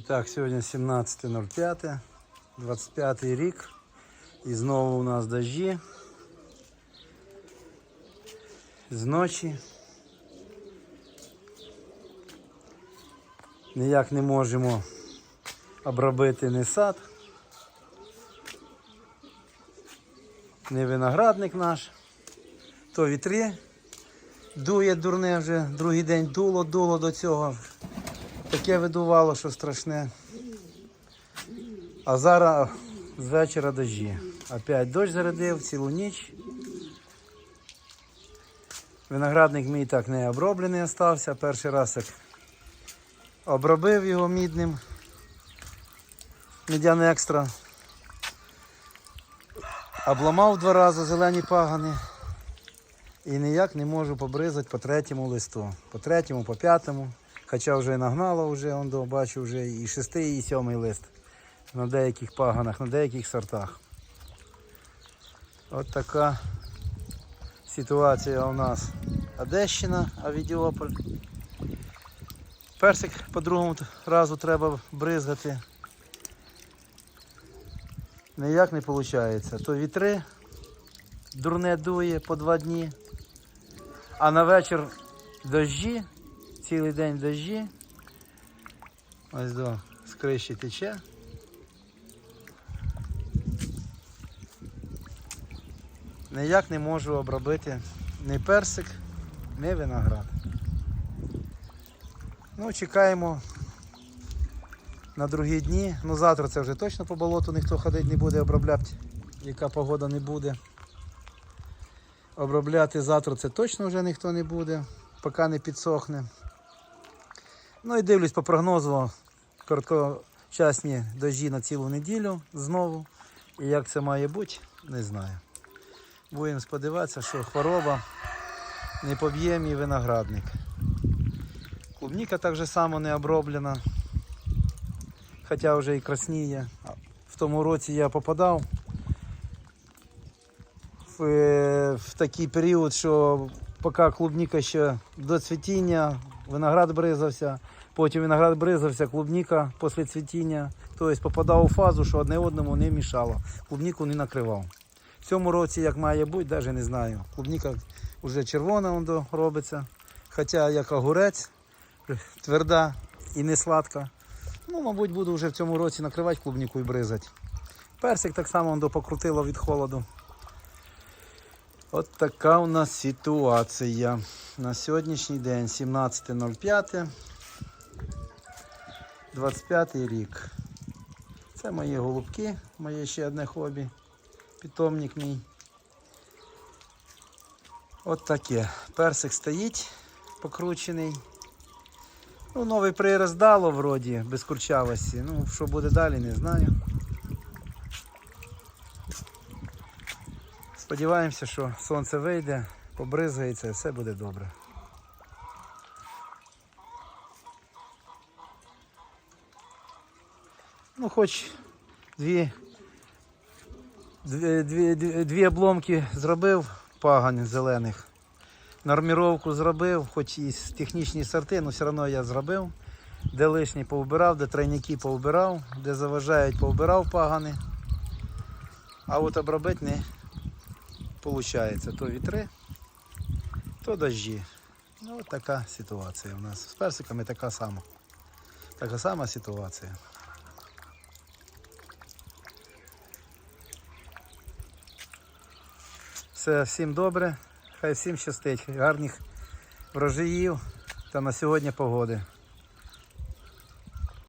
так, сьогодні 17.05, 25 рік. І знову у нас дожді. З ночі. Ніяк не можемо обробити ні сад, ні виноградник наш. То вітри дує дурне вже, другий день дуло, дуло до цього. Таке видувало, що страшне. А зараз з вечора дощі. Опять дощ зарядив цілу ніч. Виноградник мій так не оброблений остався. Перший раз як обробив його мідним. Медян екстра. Обламав два рази зелені пагани. І ніяк не можу побризати по третьому листу. По третьому, по п'ятому. Хоча вже нагнало, вже, он бачу вже і шестий, і сьомий лист. На деяких паганах, на деяких сортах. От така ситуація у нас. Одещина, Авідіополь. Персик по другому разу треба бризгати. Ніяк не виходить. То вітри дурне дує по два дні. А на вечір дощі, цілий день дощі. Ось до з криші тече. Ніяк не можу обробити ні персик, ні виноград. Ну, чекаємо на другі дні. Ну завтра це вже точно по болоту ніхто ходити не буде обробляти, яка погода не буде. Обробляти завтра це точно вже ніхто не буде, поки не підсохне. Ну і дивлюсь по прогнозу короткочасні дожді на цілу неділю знову. І як це має бути, не знаю. Будемо сподіватися, що хвороба не поб'є мій виноградник. Клубніка так же само не оброблена, хоча вже і красніє. В тому році я попадав в, е, в такий період, що поки клубніка ще до цвітіння, виноград бризався, потім виноград бризався, клубніка після цвітіння. Тобто попадав у фазу, що одне одному не мішало. Клубніку не накривав. В цьому році, як має бути, навіть не знаю. Клубніка вже червона воно робиться. Хоча як огурець, тверда і не сладка. Ну, мабуть, буду вже в цьому році накривати клубніку і бризати. Персик так само воно покрутило від холоду. От така у нас ситуація. На сьогоднішній день 17.05. 25 рік. Це мої голубки, моє ще одне хобі. Питомник мій. От таке. Персик стоїть покручений. Ну, новий прираз дало вроді, без курчавості. Ну, що буде далі, не знаю. Сподіваємося, що сонце вийде, побризгається і все буде добре. Ну, хоч дві, дві, дві, дві, обломки зробив пагань зелених. Норміровку зробив, хоч і технічні сорти, але все одно я зробив. Де лишні повбирав, де тройники повбирав, де заважають, повбирав пагани. А от обробити не виходить. То вітри, то дожді. Ну, от така ситуація у нас. З персиками така сама. Така сама ситуація. Все, всім добре, хай всім щастить, гарних врожаїв та на сьогодні погоди.